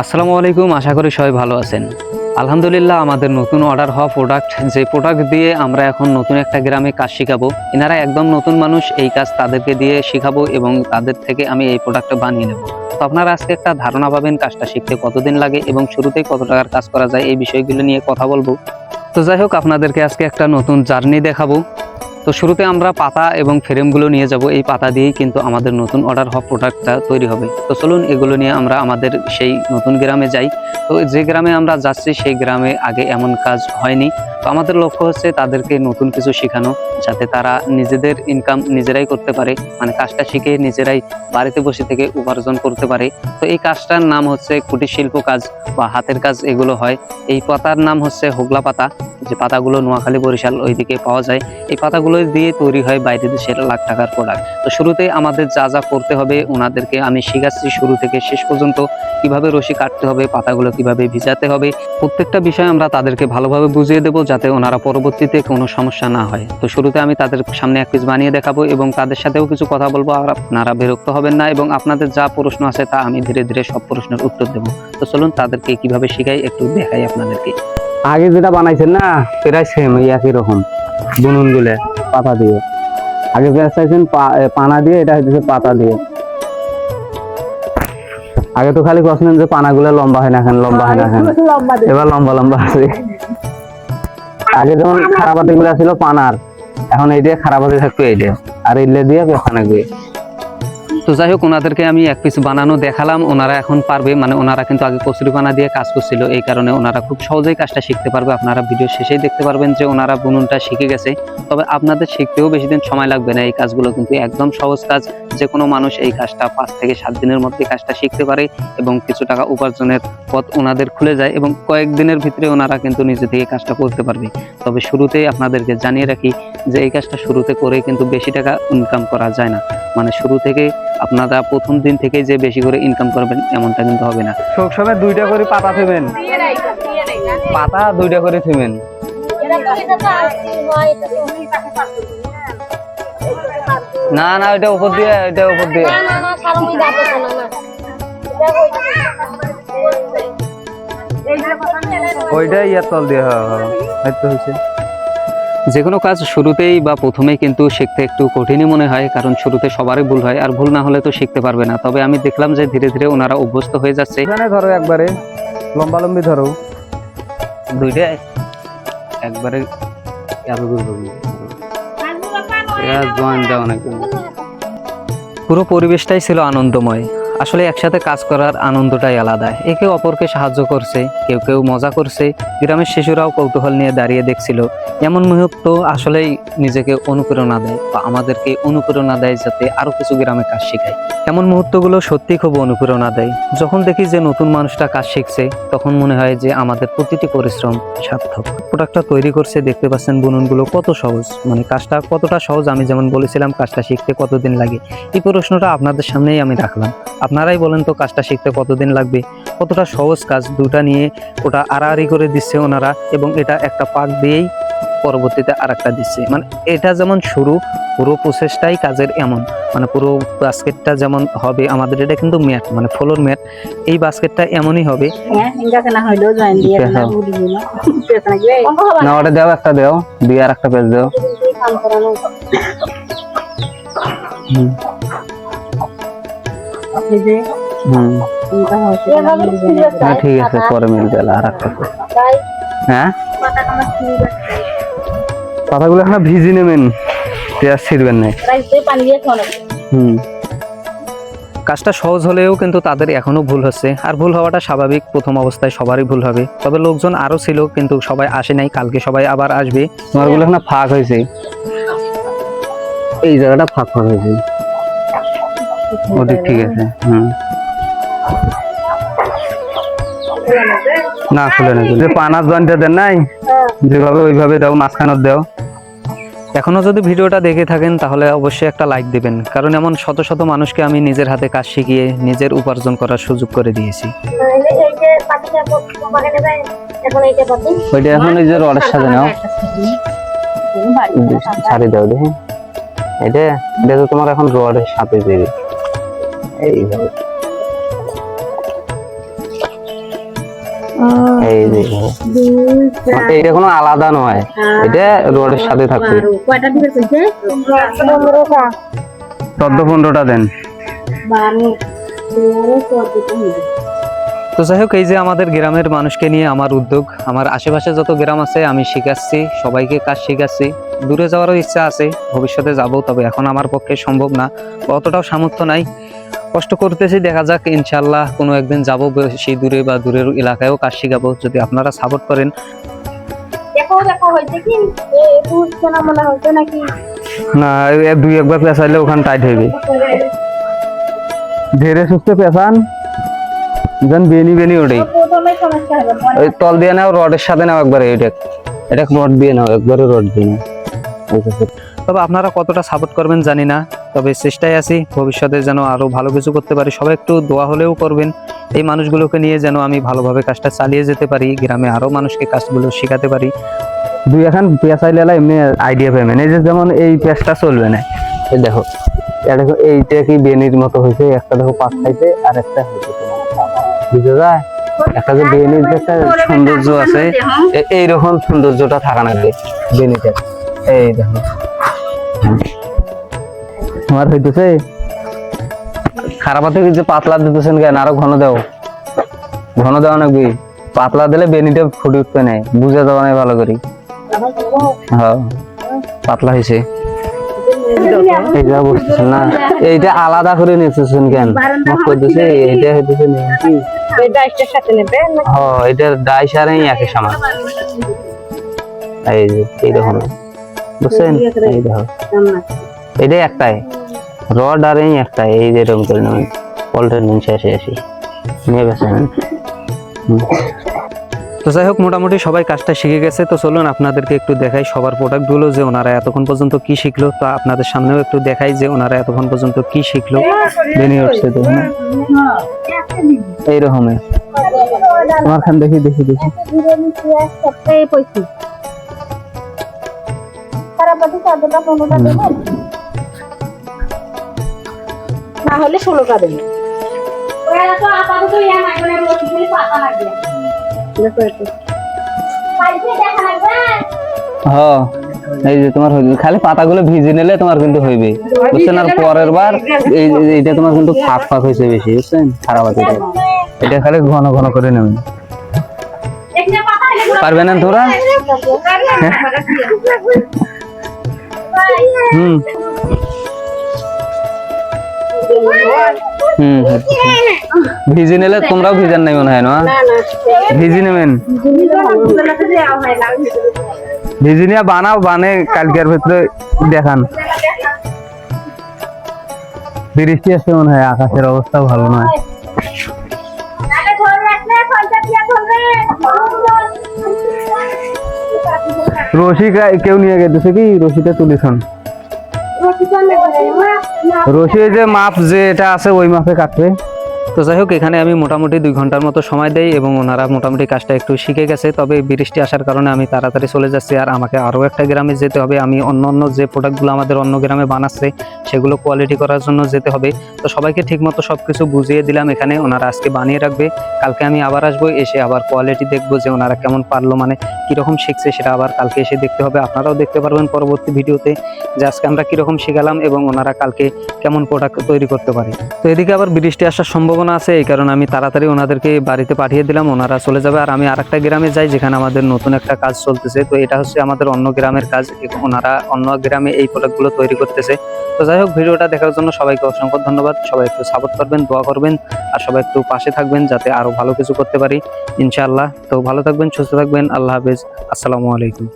আসসালামু আলাইকুম, আশা করি সবাই ভালো আছেন। আলহামদুলিল্লাহ, আমাদের নতুন অর্ডার হওয়া প্রোডাক্ট যে প্রোডাক্ট দিয়ে আমরা এখন নতুন একটা গ্রামে কাজ শিখাবো, এনারা একদম নতুন মানুষ, এই কাজ তাদেরকে দিয়ে শিখাবো এবং তাদের থেকে আমি এই প্রোডাক্টটা বানিয়ে নেব। তো আপনারা আজকে একটা ধারণা পাবেন কাজটা শিখতে কতদিন লাগে এবং শুরুতেই কত টাকার কাজ করা যায়, এই বিষয়গুলো নিয়ে কথা বলব। তো যাই হোক, আপনাদেরকে আজকে একটা নতুন জার্নি দেখাবো। তো শুরুতে আমরা পাতা এবং ফ্রেমগুলো নিয়ে যাব। এই পাতা দিয়েই কিন্তু আমাদের নতুন অর্ডার হওয়া প্রোডাক্টটা তৈরি হবে। তো চলুন এগুলো নিয়ে আমরা আমাদের সেই নতুন গ্রামে যাই। তো যে গ্রামে আমরা যাচ্ছি, সেই গ্রামে আগে এমন কাজ হয়নি। তো আমাদের লক্ষ্য হচ্ছে তাদেরকে নতুন কিছু শেখানো, যাতে তারা নিজেদের ইনকাম নিজেরাই করতে পারে। মানে কাজটা শিখে নিজেরাই বাড়িতে বসে থেকে উপার্জন করতে পারে। তো এই কাজটার নাম হচ্ছে কুটির শিল্প কাজ বা হাতের কাজ এগুলো হয়। এই পাতার নাম হচ্ছে হোগলা পাতা। যে পাতাগুলো নোয়াখালী বরিশাল ওইদিকে পাওয়া যায়। এই পাতাগুলো দিয়ে তৈরি হয় বাইরে দেশের লাখ টাকার প্রোডাক্ট তো শুরুতে আমাদের যা যা করতে হবে ওনাদেরকে আমি শিখাচ্ছি শুরু থেকে শেষ পর্যন্ত। কীভাবে রশি কাটতে হবে, পাতাগুলো কীভাবে ভিজাতে হবে, প্রত্যেকটা বিষয় আমরা তাদেরকে ভালোভাবে বুঝিয়ে দেবো যাতে ওনারা পরবর্তীতে কোনো সমস্যা না হয়। তো শুরুতে আমি তাদের সামনে এক পিস বানিয়ে দেখাবো এবং তাদের সাথেও কিছু কথা বলব, আর আপনারা বিরক্ত হবেন না এবং আপনাদের যা প্রশ্ন আছে তা আমি ধীরে ধীরে সব প্রশ্নের উত্তর দেবো। তো চলুন তাদেরকে কীভাবে শিখাই একটু দেখাই আপনাদেরকে। আগে যেটা বানাইছেন না প্রায় সেম একই রকম। বুনুন গুলে পাতা দিয়ে। আগে গ্যাস চাইছেন পানা দিয়ে এটা হচ্ছে পাতা দিয়ে। আগে তো খালি কষ্ট যে পানাগুলো লম্বা হয় না এখন লম্বা হয় না এখন। এবার লম্বা লম্বা আছে। আগে যেমন খারাপগুলো ছিল পানার এখন এই দিয়ে খারাপাতি থাকতো এই দিয়ে আর ইলে দিয়ে ওখানে গিয়ে তো যাই হোক, ওনাদেরকে আমি এক পিস বানানো দেখালাম। ওনারা এখন পারবে মানে ওনারা কিন্তু আগে কচুরি পানা দিয়ে কাজ করছিল। এই কারণে ওনারা খুব সহজেই কাজটা শিখতে পারবে। আপনারা ভিডিও শেষেই দেখতে পারবেন যে ওনারা বুনুনটা শিখে গেছে। তবে আপনাদের শিখতেও বেশি দিন সময় লাগবে না। এই কাজগুলো কিন্তু একদম সহজ কাজ। যে কোনো মানুষ এই কাজটা পাঁচ থেকে সাত দিনের মধ্যে কাজটা শিখতে পারে এবং কিছু টাকা উপার্জনের পথ ওনাদের খুলে যায় এবং কয়েকদিনের ভিতরে ওনারা কিন্তু নিজে থেকে কাজটা করতে পারবে। তবে শুরুতেই আপনাদেরকে জানিয়ে রাখি যে এই কাজটা শুরুতে করে কিন্তু বেশি টাকা ইনকাম করা যায় না। মানে শুরু থেকে আপনারা প্রথম দিন থেকে যে বেশি করে ইনকাম করবেন এমনটা কিন্তু হবে না সব সময় দুইটা করে পাতা থিবেন পাতা দুইটা করে থিবেন না না ওইটা উপর দিয়ে ওইটা উপর দিয়ে ওইটা ইয়ার তল দিয়ে হ্যাঁ হ্যাঁ হয়তো হয়েছে যে কোনো কাজ শুরুতেই বা প্রথমেই কিন্তু শিখতে একটু কঠিনই মনে হয় কারণ শুরুতে সবারই ভুল হয় আর ভুল না হলে তো শিখতে পারবে না। তবে আমি দেখলাম যে ধীরে ধীরে ওনারা অভ্যস্ত হয়ে যাচ্ছে। এখানে ধরো একবারে লম্বালম্বি ধরো। দুইটা একবারে জয়েন্টটা অনেক পুরো পরিবেশটাই ছিল আনন্দময়। আসলে একসাথে কাজ করার আনন্দটাই আলাদা। একে অপরকে সাহায্য করছে, কেউ কেউ মজা করছে। গ্রামের শিশুরাও কৌতূহল নিয়ে দাঁড়িয়ে দেখছিল। এমন মুহূর্ত আসলেই নিজেকে অনুপ্রেরণা দেয় বা আমাদেরকে অনুপ্রেরণা দেয় যাতে আরও কিছু গ্রামে কাজ শেখায়। এমন মুহূর্তগুলো সত্যি খুব অনুপ্রেরণা দেয়। যখন দেখি যে নতুন মানুষটা কাজ শিখছে, তখন মনে হয় যে আমাদের প্রতিটি পরিশ্রম সার্থক। প্রোডাক্টটা তৈরি করছে, দেখতে পাচ্ছেন বুননগুলো কত সহজ। মানে কাজটা কতটা সহজ, আমি যেমন বলেছিলাম, কাজটা শিখতে কতদিন লাগে? এই প্রশ্নটা আপনাদের সামনেই আমি রাখলাম। আপনারাই বলেন তো কাজটা শিখতে কতদিন লাগবে? কতটা সহজ কাজ দুটা নিয়ে ওটা আড়াআড়ি করে দিচ্ছে ওনারা এবং এটা একটা পাক দিয়েই পরবর্তীতে আর একটা দিচ্ছে। মানে এটা যেমন শুরু পুরো প্রসেসটাই কাজের এমন। মানে পুরো বাস্কেটটা যেমন হবে আমাদের এটা কিন্তু ম্যাট মানে ফ্লোর ম্যাট। এই বাস্কেটটা এমনই হবে। হ্যাঁ। না ওটা দাও একটা দাও দিয়ে আর একটা পেজ দাও হুম। হ্যাঁ ঠিক আছে পরে মিল গেল আর একটা হ্যাঁ? পাতাগুলো এখন ভিজি নেবেন পেঁয়াজ ছিড়বেন না। হুম। কাজটা সহজ হলেও কিন্তু তাদের এখনও ভুল হচ্ছে আর ভুল হওয়াটা স্বাভাবিক প্রথম অবস্থায় সবারই ভুল হবে। তবে লোকজন আরও ছিল কিন্তু সবাই আসে নাই কালকে সবাই আবার আসবে। তোমারগুলো এখন ফাঁক হয়েছে। এই জায়গাটা ফাঁক ফাঁক হয়েছে। ওদিক ঠিক আছে হুম। না খুলে না যে পানার জয়েন্টটা দেন নাই যেভাবে ওইভাবে দাও মাঝখানত দাও। এখনও যদি ভিডিওটা দেখে থাকেন তাহলে অবশ্যই একটা লাইক দিবেন। কারণ এমন শত শত মানুষকে আমি নিজের হাতে কাজ শিখিয়ে নিজের উপার্জন করার সুযোগ করে দিয়েছি। ওইটা এখন এই যে রডের সাথে নাও। ছাড়ি দাও দেখি। এটা এটা তো তোমার এখন রডের সাথে দেবে। এইভাবে এই কোনো আলাদা নয়। এটা রোডের সাথে থাকবে। চোদ্দ পনেরোটা। দেন। তো যাই হোক এই যে আমাদের গ্রামের মানুষকে নিয়ে আমার উদ্যোগ আমার আশেপাশে যত গ্রাম আছে আমি শিখাচ্ছি সবাইকে কাজ শিখাচ্ছি। দূরে যাওয়ারও ইচ্ছা আছে ভবিষ্যতে যাব তবে এখন আমার পক্ষে সম্ভব না। অতটাও সামর্থ্য নাই। কষ্ট করতেছি দেখা যাক ইনশাল্লাহ কোনো একদিন যাব সেই দূরে বা দূরের এলাকায়ও কাজ শিখাবো যদি আপনারা সাপোর্ট করেন। দেখো দেখো হয়েছে কি? এ বুঝছে না মনে হচ্ছে নাকি? না এ দুই একবার পেঁচাইলে ওখানে টাইট হইবে। ধীরে সুস্থে পেঁচান যেন বেনি বেনি ওঠে। ওই তল দিয়ে নাও রডের সাথে নাও একবারে এটা এটা রড দিয়ে নাও একবারে রড দিয়ে নাও। তবে আপনারা কতটা সাপোর্ট করবেন জানি না। তবে চেষ্টায় আছি, ভবিষ্যতে যেন আরও ভালো কিছু করতে পারি। সবাই একটু দোয়া হলেও করবেন, এই মানুষগুলোকে নিয়ে যেন আমি ভালোভাবে কাজটা চালিয়ে যেতে পারি, গ্রামে আরও মানুষকে কাজগুলো শেখাতে পারি। দুই এখন পেঁচাইলে এলা এমনি আইডিয়া পাবেন এই যে যেমন এই পেঁচটা চলবে না, এই দেখো, এটা এইটা কি বেনির মতো হয়েছে, একটা দেখো পাঁচ খাইতে আর একটা হয়েছে বুঝে যায় একটা যে বেনির একটা সৌন্দর্য আছে এইরকম সৌন্দর্যটা থাকা লাগবে বেনিতে এই দেখো। তোমার হইতেছে? খারাপ হাতে যে পাতলা দিতেছেন কেন? আরও ঘন দাও। ঘন দেওয়া নাকি? পাতলা দিলে বেনিটা ফুটে উঠবে না। বুঝে দেওয়া নাই ভালো করে। হ্যাঁ পাতলা হয়েছে এই যা বুঝতেছেন না। এইটা আলাদা করে নিতেছেন কেন? করতেছে এইটা হইতেছে নাকি হ্যাঁ এটার ডাই সারে একই সমান। এই যে এইরকম বুঝছেন? এই দেখো। এটাই একটাই। রড আর এই একটাই এই যে এরকম করে নেবেন পল্টের নিন শেষে আসি নিয়ে বেছেন তো যাই হোক মোটামুটি সবাই কাজটা শিখে গেছে। তো চলুন আপনাদেরকে একটু দেখাই সবার প্রোডাক্টগুলো যে ওনারা এতক্ষণ পর্যন্ত কি শিখলো। তো আপনাদের সামনেও একটু দেখাই যে ওনারা এতক্ষণ পর্যন্ত কি শিখলো। বেনি উঠছে তো হ্যাঁ। এইরকম তোমার খান দেখি দেখি দেখি। পনেরোটা দেবেন? না হলে ষোলোটা দেখো হ্যাঁ এই যে তোমার হইবে খালি পাতাগুলো ভিজে নিলে তোমার কিন্তু হইবে বুঝছেন আর পরের বার এই এই- এইটা তোমার কিন্তু ফাঁক ফাঁক হয়েছে বেশি বুঝছেন খারাপ আছে এটা। এটা খালি ঘন ঘন করে নেবেন পারবে না তোরা হুম হুম ভিজে নিলে তোমরাও ভিজার নাই মনে হয় না? ভিজি নেবেন ভিজি নিয়ে বানাও বানে কালকের ভিতরে দেখান। বৃষ্টি আসছে মনে হয় আকাশের অবস্থা ভালো নয়। রশি কেউ নিয়ে গেছে কি? রশিটা তুলিছন রশি যে মাপ যে এটা আছে ওই মাপে কাটবে। তো যাই হোক, এখানে আমি মোটামুটি দুই ঘণ্টার মতো সময় দেই এবং ওনারা মোটামুটি কাজটা একটু শিখে গেছে। তবে বৃষ্টি আসার কারণে আমি তাড়াতাড়ি চলে যাচ্ছি আর আমাকে আরও একটা গ্রামে যেতে হবে। আমি অন্য অন্য যে প্রোডাক্টগুলো আমাদের অন্য গ্রামে বানাচ্ছে, সেগুলো কোয়ালিটি করার জন্য যেতে হবে। তো সবাইকে ঠিকমতো সব কিছু বুঝিয়ে দিলাম। এখানে ওনারা আজকে বানিয়ে রাখবে। কালকে আমি আবার আসব, এসে আবার কোয়ালিটি দেখব যে ওনারা কেমন পারল মানে কীরকম শিখছে সেটা আবার কালকে এসে দেখতে হবে। আপনারাও দেখতে পারবেন পরবর্তী ভিডিওতে যে আজকে আমরা কীরকম শিখালাম এবং ওনারা কালকে কেমন প্রোডাক্ট তৈরি করতে পারে। তো এদিকে আবার বৃষ্টি আসার সম্ভাবনা আছে, এই কারণে আমি তাড়াতাড়ি ওনাদেরকে বাড়িতে পাঠিয়ে দিলাম। ওনারা চলে যাবে আর আমি আরেকটা গ্রামে যাই, যেখানে আমাদের নতুন একটা কাজ চলতেছে। তো এটা হচ্ছে আমাদের অন্য গ্রামের কাজ। ওনারা অন্য গ্রামে এই প্রোডাক্টগুলো তৈরি করতেছে। তো যাই হোক, ভিডিওটা দেখার জন্য সবাইকে অসংখ্য ধন্যবাদ। সবাই একটু সাপোর্ট করবেন, দোয়া করবেন আর সবাই একটু পাশে থাকবেন যাতে আরও ভালো কিছু করতে পারি, ইনশাআল্লাহ। তো ভালো থাকবেন, সুস্থ থাকবেন। আল্লাহ হাফেজ। আসসালামু আলাইকুম।